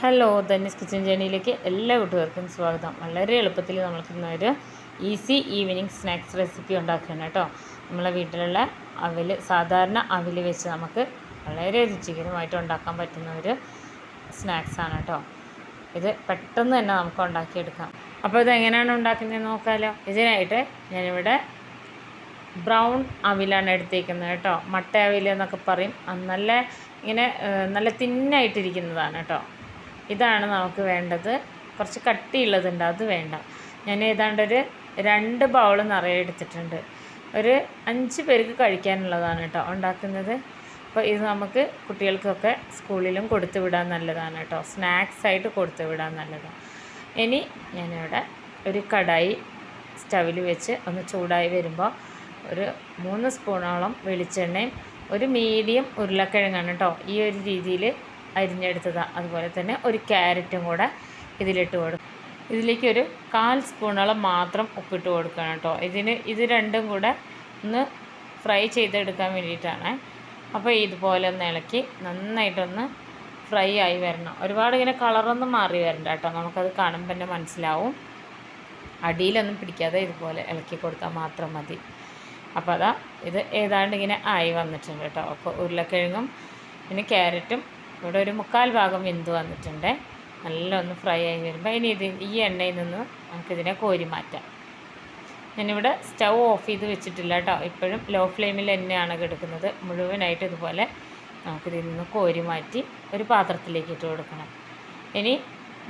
Hello ധന്യസ് kitchen ജേണിയിലേക്ക് എല്ലാ കൂട്ടുകാർക്കും സ്വാഗതം. വളരെ എളുപ്പത്തിൽ നമുക്ക് ഇന്നൊരു ഈസി ഈവനിങ് സ്നാക്സ് റെസിപ്പി ഉണ്ടാക്കുകയാണ് കേട്ടോ. നമ്മളെ വീട്ടിലുള്ള അവിൽ സാധാരണ അവിൽ വെച്ച് നമുക്ക് വളരെ രുചികരമായിട്ട് ഉണ്ടാക്കാൻ പറ്റുന്ന ഒരു സ്നാക്സാണ് കേട്ടോ. ഇത് പെട്ടെന്ന് തന്നെ നമുക്ക് ഉണ്ടാക്കിയെടുക്കാം. അപ്പോൾ ഇത് എങ്ങനെയാണ് ഉണ്ടാക്കുന്നതെന്ന് നോക്കാമല്ലോ ഇതിനായിട്ട് ഞാനിവിടെ ബ്രൗൺ അവിലാണ് എടുത്തേക്കുന്നത് കേട്ടോ. മട്ട അവിൽ എന്നൊക്കെ പറയും. നല്ല ഇങ്ങനെ നല്ല തിന്നായിട്ടിരിക്കുന്നതാണ് കേട്ടോ. ഇതാണ് നമുക്ക് വേണ്ടത്. കുറച്ച് കട്ടിയുള്ളതുണ്ട് അത് വേണ്ട. ഞാൻ ഏതാണ്ട് ഒരു രണ്ട് ബൗൾ നിറയെ എടുത്തിട്ടുണ്ട്. ഒരു അഞ്ച് പേർക്ക് കഴിക്കാനുള്ളതാണ് കേട്ടോ ഉണ്ടാക്കുന്നത്. അപ്പോൾ ഇത് നമുക്ക് കുട്ടികൾക്കൊക്കെ സ്കൂളിലും കൊടുത്തു വിടാൻ നല്ലതാണ് കേട്ടോ. സ്നാക്സ് ആയിട്ട് കൊടുത്തു വിടാൻ നല്ലതാണ്. ഇനി ഞാനിവിടെ ഒരു കടായി സ്റ്റവിൽ വെച്ച് ഒന്ന് ചൂടായി വരുമ്പോൾ ഒരു മൂന്ന് സ്പൂണോളം വെളിച്ചെണ്ണയും ഒരു മീഡിയം ഉരുളക്കിഴങ്ങാണ് കേട്ടോ ഈ ഒരു രീതിയിൽ അരിഞ്ഞെടുത്തതാണ് അതുപോലെ തന്നെ ഒരു ക്യാരറ്റും കൂടെ ഇതിലിട്ട് കൊടുക്കും. ഇതിലേക്ക് ഒരു കാൽ സ്പൂണോളം മാത്രം ഉപ്പിട്ട് കൊടുക്കണം കേട്ടോ. ഇതിന് ഇത് രണ്ടും കൂടെ ഒന്ന് ഫ്രൈ ചെയ്തെടുക്കാൻ വേണ്ടിയിട്ടാണ്. അപ്പോൾ ഇതുപോലെ ഒന്ന് ഇളക്കി നന്നായിട്ടൊന്ന് ഫ്രൈ ആയി വരണം. ഒരുപാട് ഇങ്ങനെ കളറൊന്നും മാറി വരണ്ട കേട്ടോ. നമുക്കത് കാണുമ്പോൾ തന്നെ മനസ്സിലാവും. അടിയിലൊന്നും പിടിക്കാതെ ഇതുപോലെ ഇളക്കി കൊടുത്താൽ മാത്രം മതി. അപ്പോൾ അതാ ഇത് ഏതാണ്ട് ഇങ്ങനെ ആയി വന്നിട്ടുണ്ട് കേട്ടോ. അപ്പോൾ ഉരുളക്കിഴങ്ങും പിന്നെ ക്യാരറ്റും ഇവിടെ ഒരു മുക്കാൽ ഭാഗം വെന്ത് വന്നിട്ടുണ്ട്. നല്ല ഒന്ന് ഫ്രൈ ആയി വരുമ്പോൾ ഇനി ഇത് ഈ എണ്ണയിൽ നിന്ന് നമുക്കിതിനെ കോരി മാറ്റാം. ഞാനിവിടെ സ്റ്റൗ ഓഫ് ചെയ്ത് വെച്ചിട്ടില്ല കേട്ടോ. ഇപ്പോഴും ലോ ഫ്ലെയിമിൽ എണ്ണയാണ് കിടക്കുന്നത്. മുഴുവനായിട്ട് ഇതുപോലെ നമുക്കിതിൽ നിന്ന് കോരി മാറ്റി ഒരു പാത്രത്തിലേക്ക് ഇട്ട് കൊടുക്കണം. ഇനി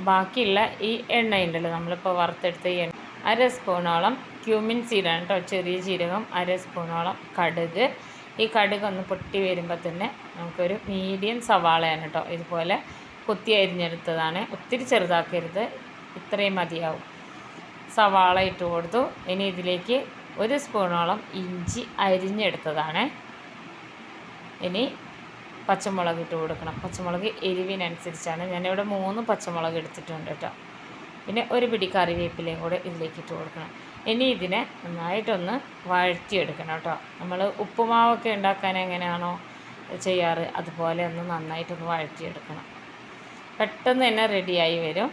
ബാക്കിയുള്ള ഈ എണ്ണ ഉണ്ടല്ലോ നമ്മളിപ്പോൾ വറുത്തെടുത്ത ഈ എണ്ണ. അര സ്പൂണോളം ക്യൂമിൻ സീഡാണ് കേട്ടോ. ചെറിയ ജീരകം അര സ്പൂണോളം കടുക് ഈ കടുക് ഒന്ന് പൊട്ടി വരുമ്പോൾ തന്നെ നമുക്കൊരു മീഡിയം സവാളയാണ് കേട്ടോ ഇതുപോലെ കൊത്തി അരിഞ്ഞെടുത്തതാണ്. ഒത്തിരി ചെറുതാക്കരുത്. ഇത്രയും മതിയാവും. സവാള ഇട്ട് കൊടുത്തു. ഇനി ഇതിലേക്ക് ഒരു സ്പൂണോളം ഇഞ്ചി അരിഞ്ഞെടുത്തതാണ്. ഇനി പച്ചമുളക് ഇട്ട് കൊടുക്കണം. പച്ചമുളക് എരിവിനനുസരിച്ചാണ്. ഞാനിവിടെ മൂന്ന് പച്ചമുളക് എടുത്തിട്ടുണ്ട് കേട്ടോ പിന്നെ ഒരു പിടി കറിവേപ്പിലയും കൂടെ ഇതിലേക്ക് ഇട്ട് കൊടുക്കണം. ഇനി ഇതിനെ നന്നായിട്ടൊന്ന് വഴറ്റിയെടുക്കണം കേട്ടോ. നമ്മൾ ഉപ്പുമാവൊക്കെ ഉണ്ടാക്കാൻ എങ്ങനെയാണോ ചെയ്യാറ് അതുപോലെ ഒന്ന് നന്നായിട്ടൊന്ന് വഴറ്റിയെടുക്കണം. പെട്ടെന്ന് തന്നെ റെഡിയായി വരും.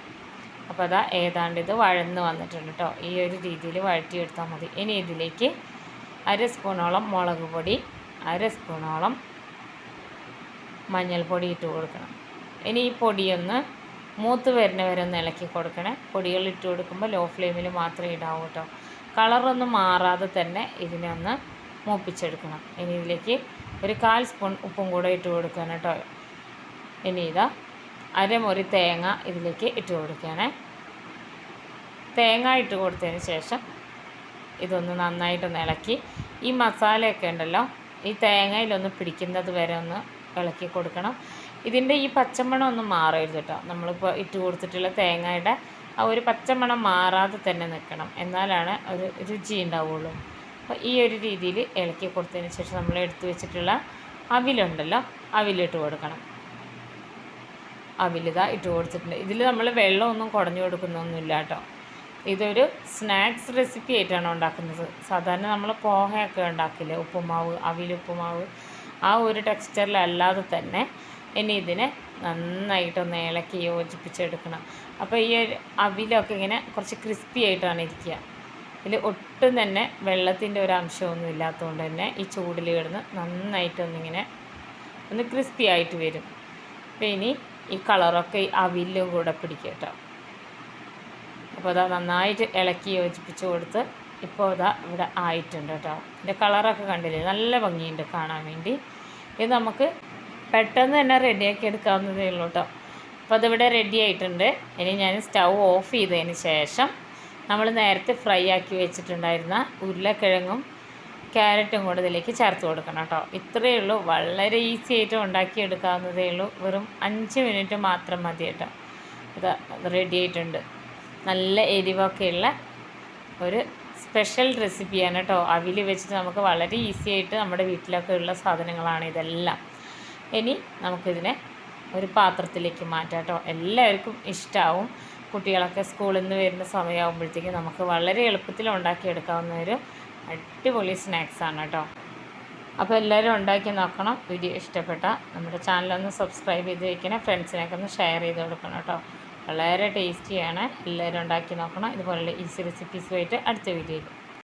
അപ്പോൾ അതാ ഏതാണ്ട് ഇത് വഴന്ന് വന്നിട്ടുണ്ട് കേട്ടോ. ഈ ഒരു രീതിയിൽ വഴറ്റിയെടുത്താൽ മതി. ഇനി ഇതിലേക്ക് അര സ്പൂണോളം മുളക് പൊടി അര സ്പൂണോളം മഞ്ഞൾപ്പൊടി ഇട്ട് കൊടുക്കണം. ഇനി ഈ പൊടിയൊന്ന് മൂത്ത് വരുന്ന വരെ ഒന്ന് ഇളക്കി കൊടുക്കണേ. പൊടികൾ ഇട്ട് കൊടുക്കുമ്പോൾ ലോ ഫ്ലെയിമിൽ മാത്രമേ ഇടാവൂ കേട്ടോ കളറൊന്നും മാറാതെ തന്നെ ഇതിനെ ഒന്ന് മൂപ്പിച്ചെടുക്കണം. ഇനി ഇതിലേക്ക് ഒരു കാൽ സ്പൂൺ ഉപ്പും കൂടെ ഇട്ട് കൊടുക്കണം കേട്ടോ ഇനി ഇതാ അരമുറി തേങ്ങ ഇതിലേക്ക് ഇട്ട് കൊടുക്കണേ. തേങ്ങ ഇട്ട് കൊടുത്തതിന് ശേഷം ഇതൊന്ന് നന്നായിട്ടൊന്ന് ഇളക്കി. ഈ മസാലയൊക്കെ ഉണ്ടല്ലോ ഈ തേങ്ങയിലൊന്ന് പിടിക്കുന്നത് വരെ ഒന്ന് ഇളക്കി കൊടുക്കണം. ഇതിന്റെ ഈ പച്ചമണം ഒന്ന് മാറരുത് കേട്ടോ നമ്മളിപ്പോൾ ഇട്ട് കൊടുത്തിട്ടുള്ള തേങ്ങയുടെ ആ ഒരു പച്ചമണം മാറാതെ തന്നെ നിൽക്കണം. എന്നാലാണ് ഒരു രുചി ഉണ്ടാവുള്ളൂ. അപ്പോൾ ഈ ഒരു രീതിയിൽ ഇളക്കി കൊടുത്തതിന് ശേഷം നമ്മൾ എടുത്തു വെച്ചിട്ടുള്ള അവിലുണ്ടല്ലോ അവിലിട്ട് കൊടുക്കണം. അവിലിതാ ഇട്ട് കൊടുത്തിട്ടുണ്ട്. ഇതിൽ നമ്മൾ വെള്ളമൊന്നും കുടഞ്ഞു കൊടുക്കുന്നൊന്നുമില്ല കേട്ടോ ഇതൊരു സ്നാക്സ് റെസിപ്പി ആയിട്ടാണ് ഉണ്ടാക്കുന്നത്. സാധാരണ നമ്മൾ പോഹയൊക്കെ ഉണ്ടാക്കില്ലേ? ഉപ്പുമാവ് അവിലുപ്പുമാവ് ആ ഒരു ടെക്സ്ചറിലല്ലാതെ തന്നെ ഇനി ഇതിനെ നന്നായിട്ടൊന്ന് ഇളക്കി യോജിപ്പിച്ചെടുക്കണം. അപ്പോൾ ഈ ഒരു അവിലൊക്കെ ഇങ്ങനെ കുറച്ച് ക്രിസ്പി ആയിട്ടാണ് ഇരിക്കുക. ഇതിൽ ഒട്ടും തന്നെ വെള്ളത്തിന്റെ ഒരു അംശമൊന്നും ഇല്ലാത്തതുകൊണ്ട് തന്നെ ഈ ചൂടിൽ കിടന്ന് നന്നായിട്ടൊന്നിങ്ങനെ ഒന്ന് ക്രിസ്പി ആയിട്ട് വരും. അപ്പോൾ ഇനി ഈ കളറൊക്കെ ഈ അവിലും കൂടെ പിടിക്കും കേട്ടോ. അപ്പോൾ അതാ നന്നായിട്ട് ഇളക്കി യോജിപ്പിച്ച് കൊടുത്ത് ഇപ്പോൾ ഇതാ ഇവിടെ ആയിട്ടുണ്ട് കേട്ടോ. ഇതിന്റെ കളറൊക്കെ കണ്ടില്ലേ? നല്ല ഭംഗിയുണ്ട് കാണാൻ വേണ്ടി. ഇത് നമുക്ക് പെട്ടെന്ന് തന്നെ റെഡിയാക്കി എടുക്കാവുന്നതേ ഉള്ളൂ കേട്ടോ. അപ്പോൾ അതിവിടെ റെഡി ആയിട്ടുണ്ട്. ഇനി ഞാൻ സ്റ്റൗ ഓഫ് ചെയ്തതിന് ശേഷം നമ്മൾ നേരത്തെ ഫ്രൈ ആക്കി വെച്ചിട്ടുണ്ടായിരുന്ന ഉരുളക്കിഴങ്ങും ക്യാരറ്റും കൂടെ ഇതിലേക്ക് ചേർത്ത് കൊടുക്കണം കേട്ടോ. ഇത്രയേ ഉള്ളൂ. വളരെ ഈസി ആയിട്ട് ഉണ്ടാക്കി എടുക്കാവുന്നതേ ഉള്ളൂ. വെറും അഞ്ച് മിനിറ്റ് മാത്രം മതി കേട്ടോ. ഇത് റെഡി ആയിട്ടുണ്ട്. നല്ല എരിവൊക്കെയുള്ള ഒരു സ്പെഷ്യൽ റെസിപ്പിയാണ് കേട്ടോ. അവിൽ വെച്ചിട്ട് നമുക്ക് വളരെ ഈസി ആയിട്ട് നമ്മുടെ വീട്ടിലൊക്കെ ഉള്ള സാധനങ്ങളാണ് ഇതെല്ലാം. ഇനി നമുക്കിതിനെ ഒരു പാത്രത്തിലേക്ക് മാറ്റാം കേട്ടോ. എല്ലാവർക്കും ഇഷ്ടമാവും കുട്ടികളൊക്കെ സ്കൂളിൽ നിന്ന് വരുന്ന സമയമാകുമ്പോഴത്തേക്കും നമുക്ക് വളരെ എളുപ്പത്തിൽ ഉണ്ടാക്കിയെടുക്കാവുന്ന ഒരു അടിപൊളി സ്നാക്സാണ് കേട്ടോ. അപ്പോൾ എല്ലാവരും ഉണ്ടാക്കി നോക്കണം. വീഡിയോ ഇഷ്ടപ്പെട്ട നമ്മുടെ ചാനലൊന്ന് സബ്സ്ക്രൈബ് ചെയ്ത് വയ്ക്കണം ഫ്രണ്ട്സിനൊക്കെ ഒന്ന് ഷെയർ ചെയ്ത് കൊടുക്കണം കേട്ടോ. വളരെ ടേസ്റ്റിയാണ് എല്ലാവരും ഉണ്ടാക്കി നോക്കണം. ഇതുപോലുള്ള ഈസി റെസിപ്പീസുമായിട്ട് അടുത്ത വീഡിയോയിൽ